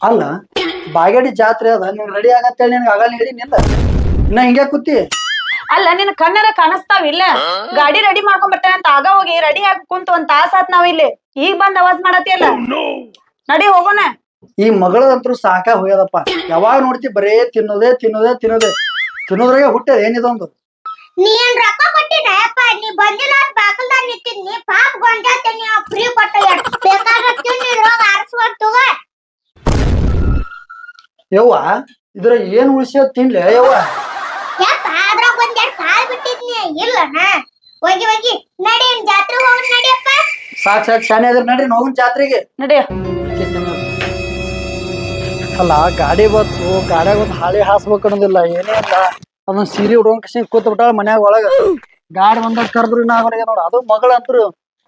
ಅಲ್ಲ ಬಾಗೇಡಿ ಜಾತ್ರೆ ಅದ ನಿನ್ ರೆಡಿ ಆಗತ್ತೆ ನಿನ್ಗೆ ಆಗಲ್ಲ ಹೇಳಿ ನಿಂದ. ಇನ್ನ ಹಿಂಗೆ ಕೂತಿ? ಅಲ್ಲ ನಿನ್ ಕಣ್ಣರ ಕಾಣಿಸ್ತಾವ ಇಲ್ಲ? ಗಾಡಿ ರೆಡಿ ಮಾಡ್ಕೊಂಡ್ ಬರ್ತೇನೆ ಅಂತ ಆಗ ಹೋಗಿ ರೆಡಿ ಆಗಿ ಕುಂತು ಒಂದ್ ತಾಸ ಆತ್ ನಾವ್ ಇಲ್ಲಿ. ಈಗ ಬಂದ್ ಅವಾಜ್ ಮಾಡತಿಯಲ್ಲ ನಡಿ ಹೋಗೋಣ. ಈ ಮಗಳದಂತರೂ ಸಾಕ ಹೋಯದಪ್ಪ ಯಾವಾಗ ನೋಡ್ತಿ ಬರೇ ತಿನ್ನೋದೇ ತಿನ್ನೋದೇ ತಿನ್ನೋದೇ. ತಿನ್ನೋದ್ರಾಗೆ ಹುಟ್ಟದ ಏನಿದೊಂದು? ನೀ ಏನ್ ರೊಕ್ಕ ಕೊಟ್ಟಿದ್ದಪ್ಪ ನೀ ಬಂದಿಲ್ಲ ಅಂತ ನಿಂತಿದ್ನಿ ಪಾಪ ಫ್ರೀ ಕೊಟ್ಟ ಬೇಕಾದ್ರೆ ತಿನ್ನಿ ಆರಿಸ್ಕೊಂಡು ತಗೋ. ಯವ್ವ ಇದ್ರ ಏನ್ ಉಳಿಸಿ ತಿನ್ಲೆ? ಯವ್ವ. ಯಪ್ಪ ಅದ್ರಾಗ ಒಂದ್ ಎರಡ್ ಕಾಲ್ ಬಿಟ್ಟಿದ್ನಿ. ಇಲ್ಲನ ಹೋಗಿ ಹೋಗಿ. ನಡಿ ಜಾತ್ರೆ ಹೋಗಿ ನಡಿಯಪ್ಪ. ಸಾಕ್ ಸಾಕ್ ಶಾನೆ ಅದ್ರ ನಡ್ರಿ ನೋವಿನ ಜಾತ್ರೆಗೆ. ನಡಿ. ಅಲ್ಲ ಗಾಡಿ ಬಂತು. ಗಾಡ್ಯಾಗ ಒಂದ್ ಹಾಳಿ ಹಾಸ್ಬೇಕು ಅನ್ನೋದಿಲ್ಲ ಏನೇ ಇಲ್ಲ. ಅದೊಂದ್ ಸೀರೆ ಉಡ್ಕೊಂಡ್ ಕಸಿ ಕೂತ್ ಬಿಟ್ಟಾಳ ಮನ್ಯಾಗ ಒಳಗ. ಗಾಡಿ ಬಂದ ಕರೆದ್ರು ನಾ ನೋಡ. ಅದು ಮಗಳಂತ್ರು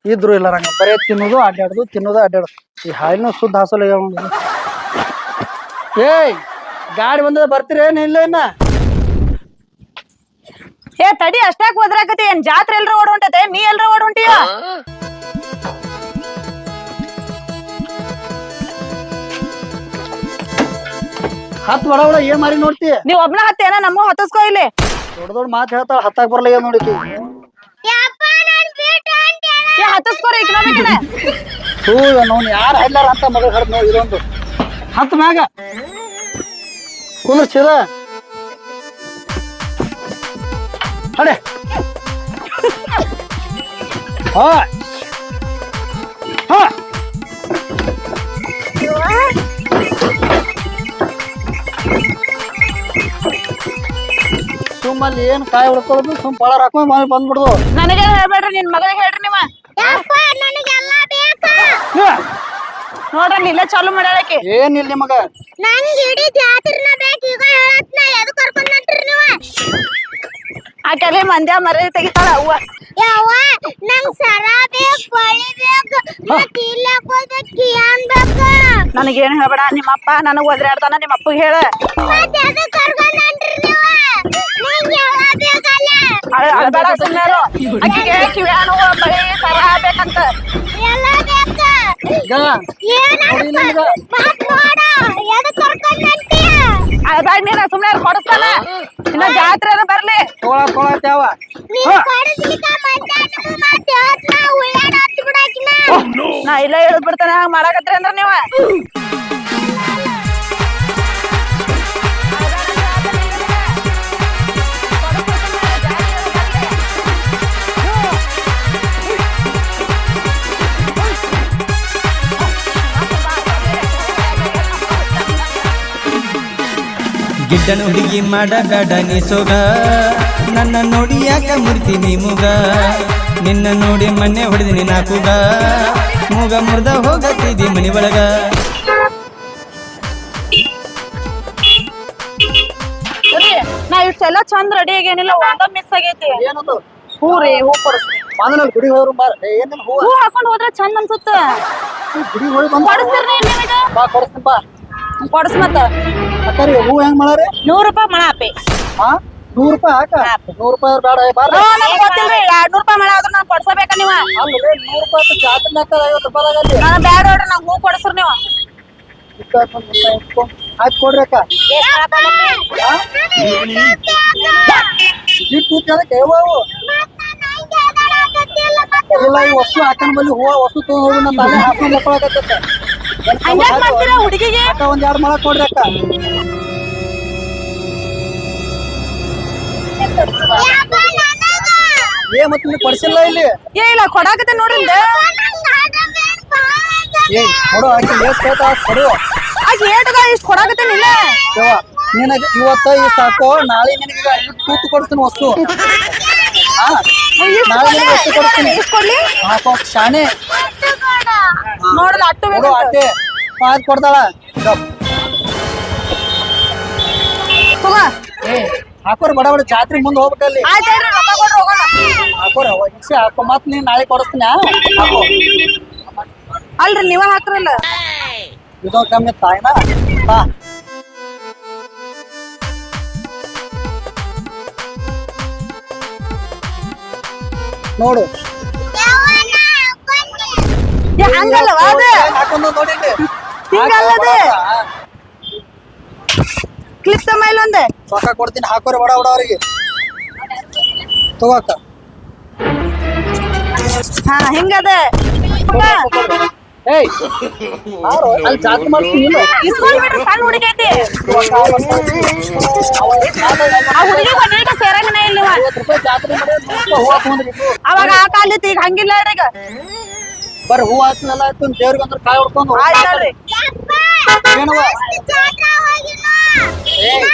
ಇದ್ರು ಇಲ್ಲ ರಂಗ ಬರೇ ತಿನ್ನೋದು ಅಡ್ಡಾಡುದು ತಿನ್ನೋದು ಅಡ್ಡಾಡುದು ಈ ಹಾಲಿನ ಶುದ್ಧ ಹಾಸಲ ಏಯ್ ಗಾಡಿ ಬಂದದ ಬರ್ತೀರೇನ್ ಇಲ್ಲ ಇನ್ನ? ಏ ತಡಿ ಅಷ್ಟಾಕ್ ಒದ್ರಾಕತಿ ಏನ್ ಜಾತ್ರೆ ಎಲ್ರ ಓಡ್ ಹೊಂಟತೆ? ನೀ ಎಲ್ರ ಓಡ್ ಹೊಂಟಿಯ? ಹತ್ ಬಡ ಬಡ ಏನ್ ಮಾರಿ ನೋಡ್ತಿ? ನೀವ್ ಒಬ್ನ ಹತ್ತೇನ ನಮ್ಮ ಹತ್ತಸ್ಕೋ ಇಲ್ಲಿ? ದೊಡ್ಡ ದೊಡ್ಡ ಮಾತು ಹೇಳ್ತಾಳ ಹತ್ತಾಕ್ ಬರ್ಲ ಏನ್ ನೋಡಿಕಿ? ಹತ್ತಿಸ್ಕೋರಿ. ಏ ಹತ್ತಸ್ಕೋರಿ ನೋನ್ ಯಾರು ಹೈಲಾರ ಅಂತ ಮಗ ಹರ್ದ್ ನೋಡಿ ಇದೊಂದು. ಹತ್ತು ಮ್ಯಾಗ. ಕುಂದ್ರ ಹಡೆ. ಹಾ. ಹಾ. ಸುಮ್ಮಲ್ಲಿ ಏನ್ ಕಾಯಿ ಹೊಡ್ಕೊಳ್ಳೋದು ಸುಮ್ ಪಳ ಹಾಕೊಂಡ್ ಮಾಡಿ ಬಂದ್ಬಿಡ್ದು. ನನಗೆ ಹೇಳ್ಬೇಡ್ರಿ ನಿನ್ ಮಗಳಿಗೆ ಹೇಳ್ರಿ ನೀವ. ಯಪ್ಪ ನನಗೆಲ್ಲ ಬೇಕಾ? ನೋಡ್ರಿ ಇಲ್ಲೇ ಚಾಲು ಮಾಡ್ಯಾಳಕ್ಕೆ ಏನಿಲ್ಲ ನಿಮಗ? ನಂಗ್ ಇಡೀ ಜಾತ್ರೆನ ಬೇಕು ಈಗ ಎದು ಕರ್ಕೊಂಡ್ ಹೊಂಟ್ರಿ ನೀವು? ಆಕೆಲ್ಲಿ ಮಂದ್ಯ ಮರ ತೆಗಿತಾಳ ಅವ್ವ. ಯವ್ವ ನಂಗ್ ಸರ ಬೇಕು ಬಳಿ ಬೇಕು ಮತ್ ಇಲ್ಲೇ ಹೋಗ್ಬೇಕು ಕಿಯಾನ್ ಬೇಕು? ನನಗೇನ್ ಹೇಳ್ಬೇಡ ನಿಮ್ಮಪ್ಪ ನನಗೆ ಒದ್ರಾಡ್ತಾನ ನಿಮ್ಮ ಅಪ್ಪಗೆ ಹೇಳ. ಮತ್ತೆ ಎದಕ್ ಕರ್ಕೊಂಡ್ ಹೊಂಟ್ರಿ ನೀವು? ನಂಗ್ ಬೇಕಲ್ಲ? ಅಳ್ಬೇಡ ಸುಮ್ನಾರು ಆಕಿಗೆ ಕಿವ್ಯಾನು ಬಳಿ ಸರ ಬೇಕಂತ. ಎಲ್ಲ ಅಳ್ಬೇಡ ನೀನ ಸುಮ್ನೆ ಕೊಡಿಸ್ತಾನ. ಇನ್ನ ಜಾತ್ರೆ ಬರಲಿ. ಬರ್ಲಿ ತೋಳ ನಾ ಇಲ್ಲೇ ಇಳಿದ್ ಬಿಡ್ತಾನೆ ಹಂಗ ಮಾಡಾಕತ್ರಿ ಅಂದ್ರ ನೀವ? ಗಿಡ್ಡನ ಹುಡುಗಿ ಮಾಡಬೇಡ ನೀ ಸೊಗ. ನನ್ನ ನೋಡಿ ಯಾಕ ಮುರ್ತೀನಿ ಮುಗ? ನಿನ್ನ ನೋಡಿ ಮೊನ್ನೆ ಹೊಡೆದಿನಿ ನಾಕುಗ. ಮೂಗ ಮುರ್ದ ಹೋಗತ್ತಿದಿ ಮನೆ ಒಳಗ. ನಾ ಇಷ್ಟೆಲ್ಲ ಚಂದ ರೆಡಿ ಆಗೇನಿಲ್ಲ ಒಂದ ಮಿಸ್ ಆಗೈತಿ. ಏನದು? ಹೂ ರೀ ಹೂ ಕೊಡಿಸ್ರಿ ಬಂದ್ರಲ್ಲಿ ಗುಡಿ ಹೋದ್ರು ಬಾರ ಏನೇನು ಹೂ. ಹೂ ಹಾಕೊಂಡ್ ಹೋದ್ರ ಚಂದ ಅನ್ಸುತ್ತ. ಗುಡಿ ಹೋಗಿ ಬಂದ ಕೊಡಿಸ್ತೀರಿ ಬಾ ಕೊಡಿಸ್ತೀನಿ ಬಾ. ಕೊಡಿಸ್ ಮತ್ತ ಅಕ್ಕಾರಿ ಹೂ ಹೆಂಗ್ ಮಾಡಾರಿ ನೂರ್ ರೂಪಾಯಿ ಮಳಾಪಿ ಹಾ ನೂರ್ ರೂಪಾಯಿ ಹಾಕ ನೂರ್ ರೂಪಾಯಿ ಬೇಡ ಬಾರ ನಮ್ಗೆ ಗೊತ್ತಿಲ್ರಿ ಎರಡ್ ನೂರ್ ರೂಪಾಯಿ ಮಳ ಆದ್ರ ನಾನ್ ಕೊಡ್ಸಬೇಕ ನೀವ. ಅಲ್ಲೇ ನೂರ್ ರೂಪಾಯಿ ಅಂತ ಜಾತ್ರೆ ಹಾಕದ ಐವತ್ತು ರೂಪಾಯಿ ಆಗಲ್ಲಿ ನಾನು ಬ್ಯಾಡ ನೋಡ್ರಿ ನಂಗೆ ಹೂ ಕೊಡಿಸ್ರಿ ನೀವು. ಆಯ್ತು ಕೊಡ್ರಿ ಅಕ್ಕ. ಇಟ್ಟು ಅದಕ್ಕೆ ಯಾವ ಇಲ್ಲ ಈ ವಸ್ತು ಹಾಕೊಂಡ್ ಬಲ್ಲಿ ಹೂವ ವಸ್ತು ತಗೊಂಡ್ ಹೋಗಿ ನಮ್ಮ ತಲೆ ಹಾಕೊಂಡ್ ಮಕ್ಕಳಾಗತ್ತೆ ಹಂಗ್ಯಾಕ್ ಮಾಡ್ತೀರಾ ಹುಡುಗಿಗೆ? ಅಕ್ಕ ಒಂದ್ ಎರಡ್ ಮೊಳ ಕೊಡ್ರಿ ಅಕ್ಕ? ಏ ಮತ್ತೆ ನೀವು ಕೊಡ್ಸಿಲ್ಲ ಇಲ್ಲಿ? ಏ ಇಲ್ಲ ಕೊಡಾಕತ್ತೆ ನೋಡ್ರಿ. ಏ ಕೊಡು ಆಕಿ ಕೇಳ್ತಾ ಕೊಡು. ಆಕಿ ಏಟದ ಇಷ್ಟ್ ಇಲ್ಲ. ಯವ್ವ ನಿನಗ ಇವತ್ತ ಈ ಸಾಕು ನಾಳೆ ನಿನಗೆ ತೂತು ಕೊಡ್ತೀನಿ ವಸ್ತು ಹಾ ನಾಳೆ ನಿನಗೆ ವಸ್ತು ಕೊಡ್ತೀನಿ ಇಷ್ಟ್ ಕೊಡ್ಲಿ? ಶಾನೆ ನೋಡಲ್ಲ ಅಟ್ಟು ಬೇಕು ಆಟೆ ಪಾದ್ ಕೊಡ್ತಾಳ. ತಗೋ ಏ ಹಾಕೋರ್ ಬಡ ಬಡ ಜಾತ್ರೆ ಮುಂದೆ ಹೋಗ್ಬಿಟ್ಟಲ್ಲಿ ಆಯ್ತು ಹೇಳ್ರಿ ರೊಕ್ಕ ಕೊಡ್ರಿ ಹೋಗೋಣ. ಹಾಕೋರ ಇನ್ಸೆ ಹಾಕೋ ಮತ್ ನೀನ್ ನಾಳೆ ಕೊಡಿಸ್ತೀನಿ? ಹಾಕೋ. ಅಲ್ರಿ ನೀವ ಹಾಕ್ರಲ್ಲ. ಇದು ಕಮ್ಮಿ ತಾಯಿನ. ಬಾ. ನೋಡು. ಹಂಗಲ್ಲವಾ ಅದು ಹಾಕೊಂಡು ನೋಡಿಲ್ರಿ ಹಿಂಗಲ್ಲದು. ಕ್ಲಿಪ್ ತಮ್ಮ ಇಲ್ಲೊಂದೆ ರೊಕ್ಕ ಕೊಡ್ತೀನಿ ಹಾಕೋರಿ ಬಡ ಬಡ ಅವ್ರಿಗೆ. ತಗೋಕ ಹಾ ಹಿಂಗದ. ಏಯ್? ಅಲ್ಲಿ ಮಾಡ್ತೀನಿ ಸಣ್ಣ ಹುಡುಗಿ ಐತಿ. ಆ ಹುಡುಗಿ ಸೇರಂಗನ ಇಲ್ಲ ಅವಾಗ ಆ ಕಾಲಿತ್ತು ಈಗ ಹಂಗಿಲ್ಲ ಈಗ ಬರ್ರಿ ಹೂ ಹಾಕ್ನಲ್ಲ ದೇವ್ರಿಗೆ ಅಂದ್ರೆ ಕಾಯಿ ಹೊಡ್ಕೊಂಡು ಆಯ್ತಲ್ರಿ ನೋಡ್ರಿ ಏನವ ಜಾತ್ರಾ ಹೋಗಿಲ್ಲ ಏಯ್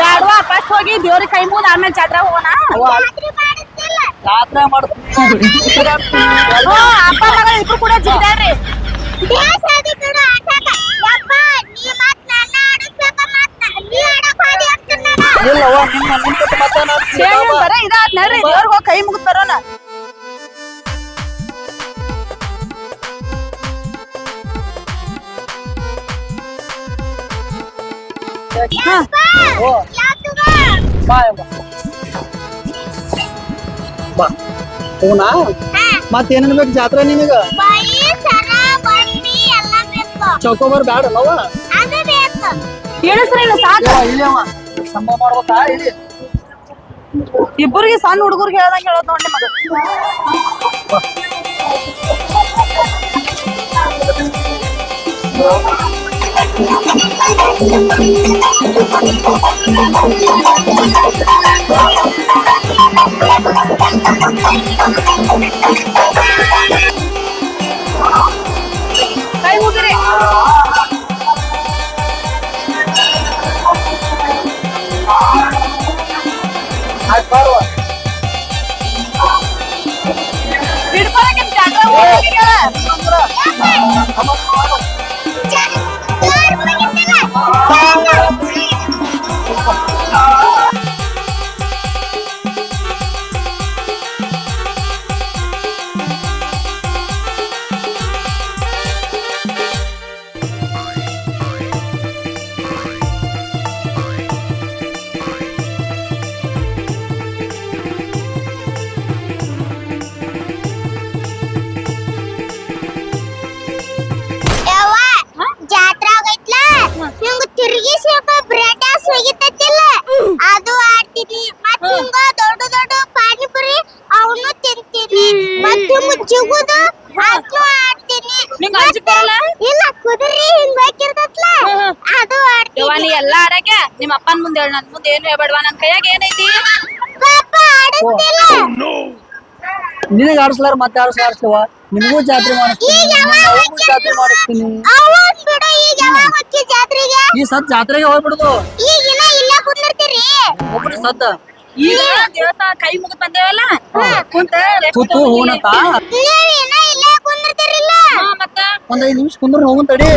ಬ್ಯಾಡ್ವಾ ಫಸ್ಟ್ ಹೋಗಿ ದೇವ್ರಿಗೆ ಕೈ ಮುಗಿದ ಆಮೇಲೆ ಜಾತ್ರೆ ಹೋಗೋಣ. ಜಾತ್ರೆ ಮಾಡಿಸ್ತೀನಿ. ಓ, ಅಪ್ಪ ಮಗ ಇಬ್ರು ಕೂಡ ಜಿಗ್ದಾಡ್ರಿ ಇಲ್ಲವ್ವ ನಿಮ್ಮ ನಿಂತ ಸೇಮ್ ಬರ ಇದಾತ್ ನೋಡ್ರಿ ದೇವ್ರಿಗೆ ಹೋಗಿ ಕೈ ಮುಗಿದ್ ಬರೋಣ. ಹೂನಾ? ಮತ್ತೆ ಏನೇನ್ ಬೇಕು ಜಾತ್ರೆ ನಿನಗ? ಚೌಕೋಬರ್ ಬ್ಯಾಡ ಇಳಿಸ್ರಿ ಇನ್ನು ಸಾಕು. ಸಂಭವ ಮಾಡ್ಬೇಕಾ? ಇಲ್ಲಿ. ಇಬ್ಬರಿಗೆ ಸಣ್ಣ ಹುಡುಗರಿಗೆ ಹೇಳ್ದಂಗೆ ಹೇಳೋದ್ ನೋಡಿ ಮಗ ಕೈ ಮುಗಿರಿ ಆಯ್ತು ಬಾರುವ ಹಿಡ್ಕೊಳಕ್ಕೆ ಜಾತ್ರೆ ಹೋಗೋಕೆ ಹೇಳ. ಜಾತ್ರಾ ಮುಂದೆ ನನ್ ಮುಂದೆ ಏನು ಹೇಳ್ಬೇಡವಾ? ನನ್ ಕೈಯಾಗ ಏನೈತಿ? ನಿನಗ ಆಡಿಸ್ತಿಲ್ಲ ನಿನಗೆ ಆಡಿಸ್ಲಾರ ಮತ್ತೆ ಆಡಿಸ್ ಆಡಿಸ್ಲವ ನಿನಗೂ ಜಾತ್ರೆ ಮಾಡಿಸ್ತೀನಿ ಈಗ ಯಾವಾಗ ಜಾತ್ರೆ ಮಾಡಿಸ್ತೀನಿ. ಈ ಸತ್ ಜಾತ್ರೆಗೆ ಹೋಗ್ಬಿಡುದು. ಒಬ್ಬರು ಸತ್ತ ಈಗ ದೇವಸ್ಥಾನ ಕೈ ಮುಗಿದ್ ಬಂದೇವಲ್ಲ? ಕುಂತ ಕುಂದಿರ್ತೀರಿಲ್ಲ ಮತ್ತ? ಒಂದ್ ಐದ್ ನಿಮಿಷ ಕುಂದ್ರ ಹೋಗುನ್ ತಡಿ.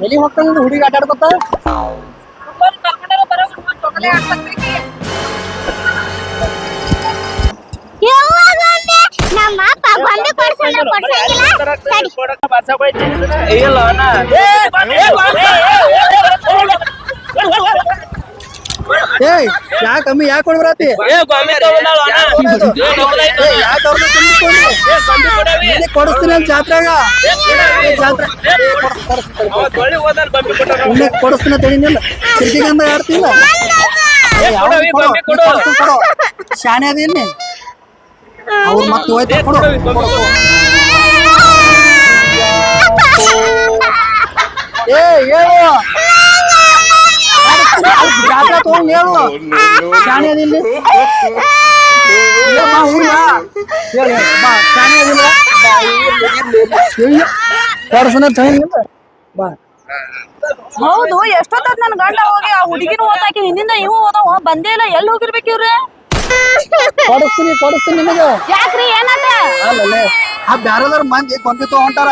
ಎಲ್ಲಿ ಹೋಗ್ತಾನ ಹುಡುಗಿ ಆಟ ಆಡ್ಕೊತ? ಯಾವಾಗಂದೆ ನಮ್ಮ ಅಪ್ಪ ಗೊಂಬೆ ಕೊಡ್ಸಲ್ಲ ಕೊಡ್ಸಂಗಿಲ್ಲ ತಡಿ ಏಯ್ ಯಾಕ ಕಮ್ಮಿ ಯಾಕೆ ಕೊಡ್ಬರತಿ ಕೊಡಿಸ್ತೀನಿ ಅಲ್ಲಿ ಜಾತ್ರೆಗ ಕೊಡಿಸ್ತೀನಿ ಅಂತ ಹೇಳಿನಿಲ್ಲ ಸಿರ್ಕಿಗಂದ ಆಡ್ತಿಲ್ಲ ಶಾಣೆ ಅದೇನಿ ಅವ್ರು ಮತ್ತೆ ಹೋಯ್ತು ಕೊಡು. ಏ ಹೇಳು ಜಾತ್ರೆ ತಗೊಂಡ್ ಹೇಳು ಶಾಣೆ ಅದಿಲ್ಲ. ಕೊಡ್ಸನ ಬಾ ಹೌದು ಎಷ್ಟೊತ್ತ ನನ್ ಗಂಡ ಹೋಗಿ ಆ ಹುಡುಗಿನ ಓದಾಕಿ ಹಿಂದಿಂದ ಇವು ಓದವ ಬಂದೇ ಇಲ್ಲ ಎಲ್ಲಿ ಹೋಗಿರ್ಬೇಕು ಇವ್ರೆ? ಕೊಡಿಸ್ತೀನಿ ಕೊಡಿಸ್ತೀನಿ ನಿಮಗೆ ಯಾಕ್ರಿ ಏನಂತ? ಅಲ್ಲಲ್ಲೇ ಆ ಬ್ಯಾರದವ್ರ ಮಂದಿ ಗೊಂಬಿ ಹೊಂಟಾರ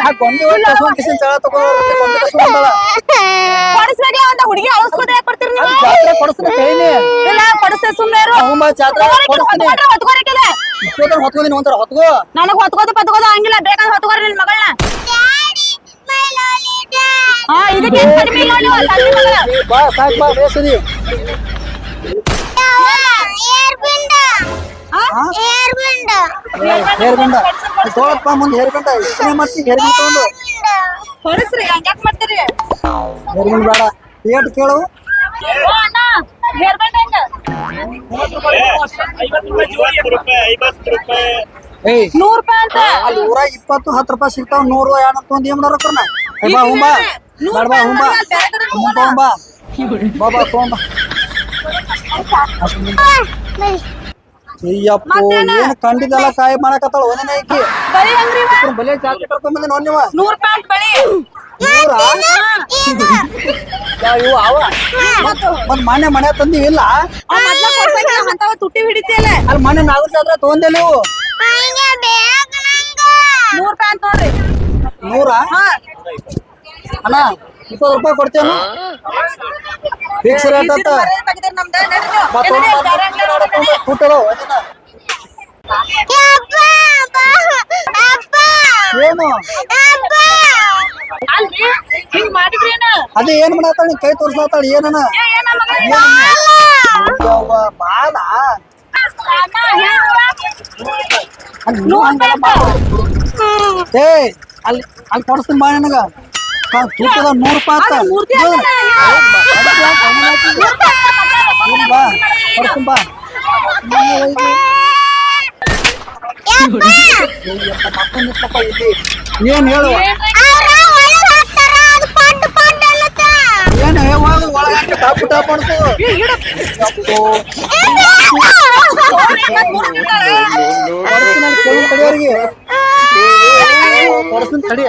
ಆ ಗೊಂಬಿ ಹೋಗಿ ಕಸ್ಕೊಂಡ್ ಕಿಸಿನ್ ಚಳ ತಗೊಂಡ್ ಗೊಂಬಿ ಕಸ್ಕೊಂಡಾಳ ಕೊಡಿಸ್ಬೇಕಲ್ಲ ಅಂತ ಹುಡುಗಿ ಅಳಸ್ಕೋತ ಯಾಕೆ ಕೊಡ್ತೀರಿ ನೀವು ಜಾತ್ರೆ ಕೊಡಿಸ್ತೀನಿ ಕೈನಿ ಇಲ್ಲ ಹೊತ್ಕೊಂದಿನಿ ಒಂಥರ ಹೊತ್ಕೋ. ನನಗ್ ಹೊತ್ಕೋದು ಪತ್ಕೋದು ಹಂಗಿಲ್ಲ ಬೇಕಾದ್ರೆ ಹೊತ್ಕೋರಿ ನಿನ್ ಮಗಳನ್ನ. ಹಾ ಇದಕ್ಕೆ ಕಡಿಮೆ ಇಲ್ಲ ನೀವು ತಂದೆ ಮಗಳ. ಬಾ ಸಾಕ್ ಬಾ ಬೇಸದಿ ಏರ್ ಬಿಂಡ ಏರ್ ಬಂಡ ಹೇರ್ ಬಂಡ ತೋಳಪ್ಪ ಮುಂದೆ ಹೇರ್ ಬಂಡ ಇಷ್ಟನೇ ಮಾಡ್ತಿ ಹೇರ್ ಬಂಡ ತಗೊಂಡು. ಹೊರಸ್ರಿ ಹಂಗ್ಯಾಕ್ ಮಾಡ್ತೀರಿ? ಹೇರ್ ಬಂಡ. ಬೇಡ ಏಟ್ ಕೇಳು. ಹೇರ್ ಬ್ಯಾಂಡ್ ಹೆಂಗ? ನೂರ್ ರೂಪಾಯಿ ಅಂತ. ಅಲ್ಲಿ ಊರ ಇಪ್ಪತ್ತು ಹತ್ತು ರೂಪಾಯಿ ಸಿಗ್ತಾವ. ನೂರು ಏನಂತ ತೊಗೊಂಡ್ ಏನ್ ಮಾಡೋರಕ್ಕನ ಏ ಬಾ ಹುಂಬಾ. ಬೇಡ ಬಾ ಹುಂಬಾ. ಹುಂಬ ತಗೊಂಬಾ ಬಾ ಬಾ ತಗೊಂಬ ಅಯ್ಯಪ್ಪೋ ಏನ್ ಕಂಡಿದ್ದಲ್ಲ ಕಾಯಿ ಮಾಡಕತ್ತಾಳ? ಒಂದೇ ಐಕಿ. ಬಳಿ ಹಂಗ್ರಿ ಇವ? ಬಲೆ ಜಾಸ್ತಿ ಕರ್ಕೊಂಡ್ ಬಂದಿ ನೋಡ್ ನೀವ ನೂರ್ ರೂಪಾಯಿ ಅಂತ ಬಳಿ. ನೂರ ಯಾ ಇವು ಅವ. ಮತ್ ಮನೆ ಮನೆ ತಂದಿ ಇಲ್ಲ? ಆ ಮೊದ್ಲ ಕೊಡ್ಸಕ್ಕೆ ಅಂತಾವ ತುಟ್ಟಿ ಹಿಡಿತಿಯಲ್ಲ. ಅಲ್ಲಿ ಮನೆ ನಾಗರ ಜಾತ್ರೆ ತೊಗೊಂಡೆ ನೀವು? ನೂರ್ ರೂಪಾಯಿ ಅಂತ ನೋಡ್ರಿ ನೂರ? ಅಣ್ಣ ಇಪ್ಪತ್ತು ರೂಪಾಯಿ ಕೊಡ್ತೇನು? ಫಿಕ್ಸ್ ರೇಟ್ ಅಂತ. ಏನು ಅದೇ ಏನ್ ಮಾಡತ್ತಾಳ ಕೈ ತೋರ್ಸಾತಾಳ ಏನನ? ಬಾಲ. ಏ ಅಲ್ಲಿ ಅಲ್ಲಿ ಕೊಡಿಸ್ತೀನಿ ಬಾ ನನಗ. ತೂಕದ ನೂರು ರೂಪಾಯಿ. ಏ, ಬಾ, ಕೊಡ್ತೀನಿ ಬಾ. ಏನ್ ಹೇಳು ಏನ್ ಹೇವಾಗ ಒಳಗೆ ಟಾಪ್ ಟಾಪ್ ಕೆಳಗೆ ತಡಿಯೋರಿಗೆ ಕೊಡ್ತೀನಿ ತಡಿ?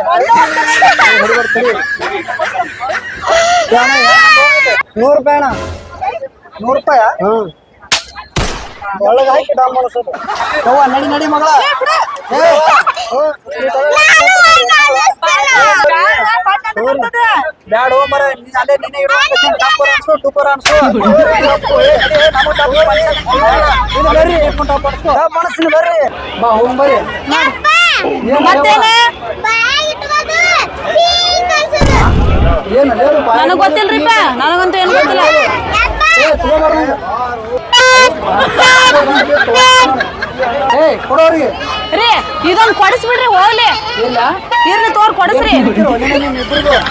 ನೂರು ರೂಪಾಯಿ ನೂರು ರೂಪಾಯ ಒಳಗೆ ಹಾಕಿ ಡಾಮ್ ಮಾಡಿಸೋದು ನಡಿ ನಡಿ ಮಗಳ. ಬ್ಯಾಡ ಮರ ನೀನ್ ಅಲ್ಲೇ ನಿನ್ನೆ ಇರೋ ಅನ್ಸು ಟೂಪರ್ ಅನ್ಸು ಬರ್ರಿ ಬಾ ಹೋಗ್ ಬರ್ರಿ ಏನ್ ನನಗ್ ಗೊತ್ತಿಲ್ರಿಪ್ಪ ನನಗಂತೂ ಏನ್ ಗೊತ್ತಿಲ್ಲ ಏ ಕೊಡೋರಿ ಏ ಕೊಡೋರಿಗೆ. ರೀ ಇದೊಂದು ಕೊಡಿಸ್ಬಿಡ್ರಿ ಹೋಗ್ಲಿ. ಇಲ್ಲ. ಇರ್ಲಿ ತೋರ್ ಕೊಡಸ್ರಿ.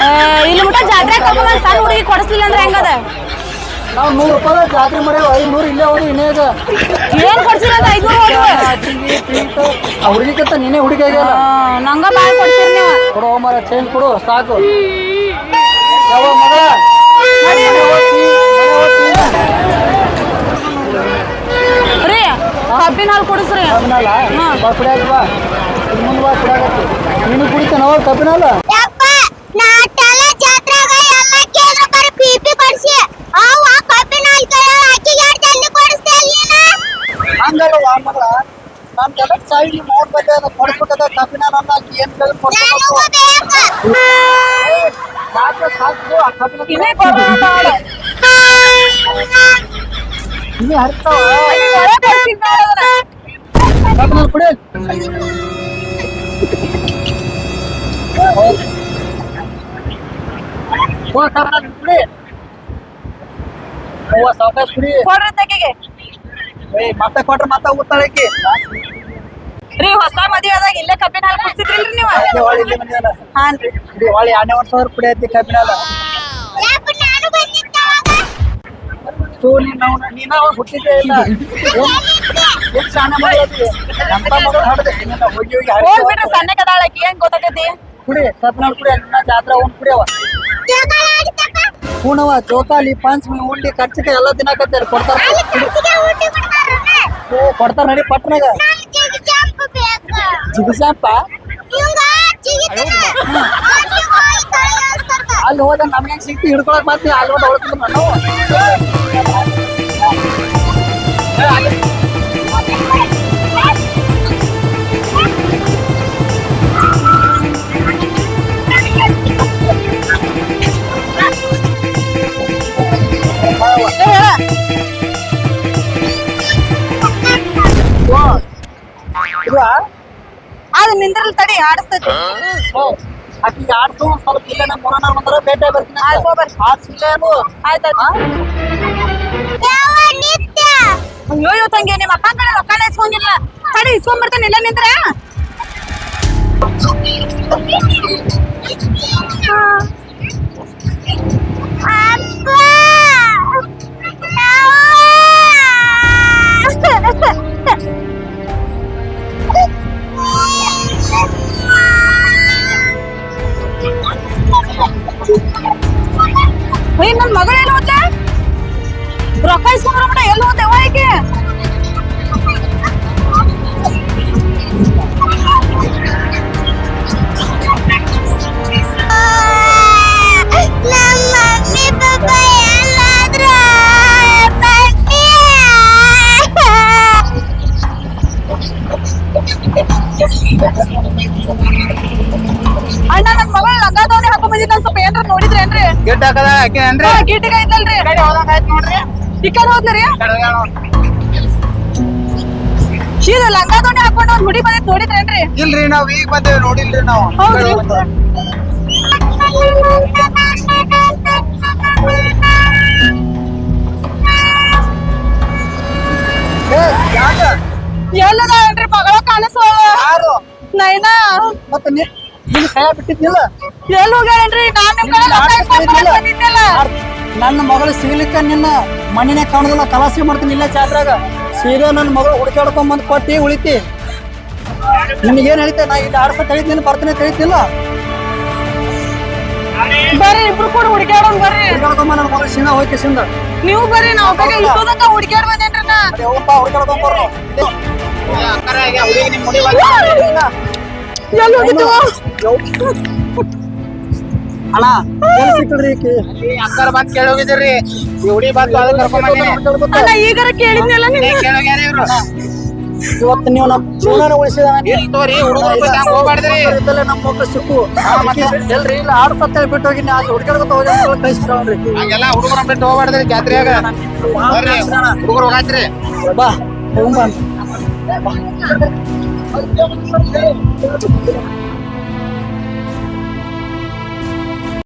ಆ, ಇಲ್ಲಿ ಮುಟ ಜಾತ್ರೆ ಕರ್ಕೊಂಡ್ ಬಂದ್ ಸಣ್ಣ ಹುಡುಗಿ ಕೊಡಿಸ್ಲಿಲ್ಲ ಅಂದ್ರೆ ಹೆಂಗದ? ನಾವು ನೂರು ರೂಪಾಯಿ ಜಾತ್ರೆ ಮಾಡ್ಯಾವ ಐನೂರು ಇಲ್ಲೇ ಅವ್ರು ಇನ್ನೇ ಅದ ಏನ್ ಕೊಡ್ಸಿರೋದು ಐದ್ನೂರು ಹುಡುಗಿಗಿಂತ ನೀನೇ ಹುಡುಗಿ ಆಗ್ಯಾರ ನಂಗ ಬಾಳ್ ಕೊಡ್ತೀರಿ ನೀವು. ಕೊಡು ಮರ ಚೇಂಜ್ ಕೊಡು ಸಾಕು. ಯಾವ ಮಗ ಕಬ್ಬಿನ ಹಾಲು ಕೊಡಿಸ್ರಿ ನೀನು ಕುಡಿತಾನ ಅವಾಗ ಯಪ್ಪ ನಾಟೆಲ್ಲ ಜಾತ್ರೆಗ ಎಲ್ಲ ಕೇಳಿದ್ರ ಬರೀ ಪಿಪಿ ಕೊಡ್ಸಿ. ಅವ ಕಬ್ಬಿನ ಹಾಲು ಕೇಳ ಅಕ್ಕಿಗೆ ಎರಡು ಜಲ್ದಿ ಕೊಡಿಸ್ತಾ ನೀನ? ಹಂಗಲ್ಲ ವಾ ಮಗಳ. ನಮ್ ಜನ ಸೈಡ್ ಬಗ್ಗೆ ಅದ ಕೊಡಿಸ್ಬೇಕದ ಕಬ್ಬಿನ ನನ್ನ ಹಾಕಿ ಏನ್ ಸಾಕು ಸಾಕು ಕಬ್ಬಿನ ಇನ್ನೇ ಹರಿತಾವ. ಕಬ್ಬಿನ ಕುಡಿ ಕಬ್ಬಿನ ಕುಡಿ. ಹೂವ ಸಾವಕಾಶ ಕುಡಿ. ಕೊಡ್ರಿ ತೆಗಿಗೆ. ಏ ಮತ್ತೆ ಕೊಟ್ರೆ ಮತ್ತೆ ಉತ್ತಾಳಕಿ ರೀ ಹೊಸ ಮದ್ವೆ ಆದಾಗ ಇಲ್ಲೇ ಕಬ್ಬಿನ ಹಾಲು ಕುಡ್ಸಿದ್ರಿಲ್ರಿ ನೀವು? ಇಲ್ಲಿ ಹಾನ್ರಿ. ಹೊಳಿ ಎರಡನೇ ವರ್ಷ ಅವ್ರು ಕುಡಿ ಐತಿ ಕಬ್ಬಿನಲ್ಲ ತೂ ನೀನ್ ನೀನ ಅವಾಗ ಹುಟ್ಟಿದ್ದೇ ಇಲ್ಲ. ಎಷ್ಟು ಶಾನೆ ಮಾಡಿ ನಮ್ಮ ಮಗಳು ಹಾಡ್ದೆ ಇನ್ನೆಲ್ಲ ಹೋಗಿ ಏನ್ ಗೊತ್ತಾಗತಿ ಕುಡಿ ಸತ್ನಾಳ್ ಕುಡಿ ಅನ್ನ ಜಾತ್ರೆ ಅವ್ನು ಕುಡಿಯವ ಹೂನವ ಜೋಕಾಲಿ ಪಂಚಮಿ ಉಂಡಿ ಖರ್ಚಿಗೆ ಎಲ್ಲ ತಿನ್ನಕತ್ತಾರ. ಕೊಡ್ತಾರ. ಓ ಕೊಡ್ತಾರ ನಡಿ ಪಟ್ನಾಗ ನಾನು ಅಲ್ಲಿ ಹೋದ ನಮ್ಗೆ ಸಿಕ್ತಿ ಹಿಡ್ಕೊಳಕ್ ಬರ್ತೀವಿ ಅಲ್ಲಿ ಹೋದ ಹೊಳ್ಕೊಂಡು ನಾವು ನಿಂದ್ರಲ್ ತಡಿ ಆಡಿಸ್ತೈತಿ. ಅಕ್ಕಿ ಆಡ್ಸು ಸ್ವಲ್ಪ ಇಲ್ಲ ನಮ್ಮ ಮೊರನ ಬಂದ್ರ ಬೇಟೆ ಬರ್ತೀನಿ. ಆಯ್ತು ಹೋಗ್ಬರ್ರಿ. ಆಡ್ಸಿಲ್ಲ ಏನು? ಆಯ್ತಾಯ್ತು ಯಾವ ನಿತ್ಯ. ಅಯ್ಯೋ ಯೋ ತಂಗಿ ನಿಮ್ಮ ಅಪ್ಪ ಕಡೆ ರೊಕ್ಕ ಇಸ್ಕೊಂಡಿಲ್ಲ. ತಡಿ ಇಸ್ಕೊಂಡ್ ಬರ್ತಾನೆ ಇಲ್ಲ ನಿಂತ್ರ. ಅಪ್ಪ. ಗಿಡ್ಡ ಹಾಕದ ಆಕೆ ಏನ್ರಿ ಹಾ, ಗೀಟಿಗೆ ಐತಲ್ರಿ. ನೋಡ್ರಿ. ಈ ಕಡೆ ಹೋದ್ರಿ ಇದು ಲಂಗಾದವನೇ ಹಾಕೊಂಡು ಒಂದ್ ಹುಡಿ ಬಂದಿದ್ ನೋಡಿದ್ರೇನ್ರಿ? ಇಲ್ರಿ ನಾವ್ ಈಗ ಬಂದೇವಿ ನೋಡಿಲ್ರಿ ನಾವು. ಹೌದ್ರಿ ಎಲ್ಲದ ಏನ್ರಿ ಮಗಳ ಕಾಣಿಸೋ. ನೈನಾ. ಮತ್ತೆ ನಿನ್ ಕೈ ಬಿಟ್ಟಿದ್ನಿಲ್ಲ ಎಲ್ಲಿ ಹೋಗ್ಯಾರೇನ್ರಿ? ನಾನ್ ನಿಮ್ ಕಡೆ ರೊಕ್ಕ ಇಸ್ಕೊಂಡ್ ಬರಾಕ್ ಬಂದಿದ್ನಲ್ಲ. ನನ್ನ ಮಗಳು ಸಿಗ್ಲಿಕ್ಕ ನಿನ್ನ ಮಣ್ಣಿನ ಕಾಣೋದಿಲ್ಲ ಕಲಾಸಿ ಮಾಡ್ತೀನಿ ಇಲ್ಲ ಜಾತ್ರಾಗ ಸೀದಾ ನನ್ನ ಮಗಳು ಹುಡುಕಾಡ್ಕೊಂಡ್ ಬಂದ್ ಕೊಟ್ಟಿ ಉಳಿತಿ. ನಿನಗೇನ್ ಹೇಳ್ತೆ? ನಾ ಇಲ್ಲಿ ಆಡ್ಸ ತಳಿತೀನಿ ಬರ್ತೀನಿ ಕಳಿತಿಲ್ಲ ಬರ್ರಿ ಇಬ್ರು ಕೂಡ ಹುಡುಕ್ಯಾಡೋಣ ಬರ್ರಿ. ನನ್ನ ಮಗಳು ಸೀದಾ ಹೋಯ್ಕೆ ಸಿಂದ. ನೀವು ಬರ್ರಿ ನಾವ್ ಬೇಕಾಗ ಇಷ್ಟೋದಂಗ ಹುಡುಕ್ಯಾಡ್ ಬಂದೇನ್ರಿ ನಾ? ಬರ್ರು. ಎಲ್ಲಿ ಹೋಗಿದ್ದು ಅಣ್ಣ ಎಲ್ಲಿ ಸಿಕ್ಕಳ್ರಿ ಈಕಿ? ಅಕ್ಕರ ಬಂದ್ ಕೇಳಿ ಹೋಗಿದ್ರಿ ಈ ಅದು ಬಂದ್ ಅದ ಕರ್ಕೊಂಡ್ ಅಣ್ಣ ಈಗಾರ ಕೇಳಿದ್ನಲ್ಲ ನೀನು ಕೇಳೋಗ್ಯಾರ ಇವ್ರು. ಇವತ್ತು ನೀವು ನಮ್ಮ ಜೀವನ ಉಳಿಸಿದ ನಮ್ಮ ಮಕ್ಕಳು ಸಿಕ್ಕು. ಎಲ್ರಿ ಇಲ್ಲ ಆಡ್ಸತ್ತ ಬಿಟ್ಟು ಹೋಗಿ ನಾ ಹುಡುಗರ್ಗ ಹೋಗಿ ಕಳಿಸ್ತಾವ್ರಿ ಹಂಗೆಲ್ಲ ಹುಡುಗರ ಬಿಟ್ಟು ಹೋಗ್ಬಾರ್ದ್ರಿ ಜಾತ್ರೆಯಾಗ. ಹುಡುಗರು ಹೋಗಾತ್ರಿ ಬಾ ಹೋಗ್ಬಾ